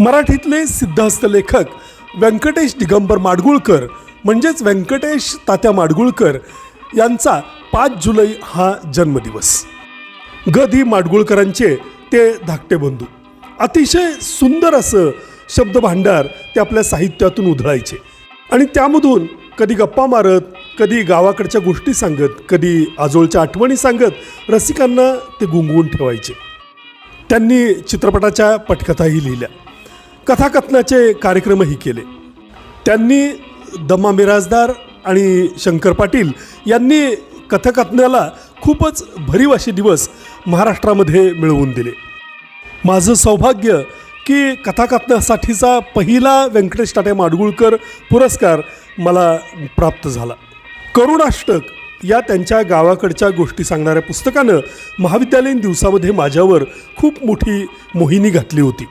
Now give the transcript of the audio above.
मराठीतले सिद्धहस्त लेखक व्यंकटेश दिगंबर माडगुळकर म्हणजेच व्यंकटेश तात्या माडगुळकर यांचा पाच जुलै हा जन्मदिवस. ग दी माडगुळकरांचे ते धाकटे बंधू. अतिशय सुंदर असं शब्दभांडार ते आपल्या साहित्यातून उधळायचे. आणि त्यामधून कधी गप्पा मारत कधी गावाकडच्या गोष्टी सांगत कधी आजोळच्या आठवणी सांगत रसिकांना ते गुंगवून ठेवायचे. त्यांनी चित्रपटाच्या पटकथाही लिहिल्या. कथाकथनाचे कार्यक्रमही केले. त्यांनी दम्मा मिराजदार आणि शंकर पाटील यांनी कथकथनाला खूपच भरीव असे दिवस महाराष्ट्रामध्ये मिळवून दिले. माझं सौभाग्य की कथाकथनासाठीचा पहिला व्यंकटेश टाटे माडगुळकर पुरस्कार मला प्राप्त झाला. करुणाष्टक या त्यांच्या गावाकडच्या गोष्टी सांगणाऱ्या पुस्तकानं महाविद्यालयीन दिवसामध्ये माझ्यावर खूप मोठी मोहिनी घातली होती.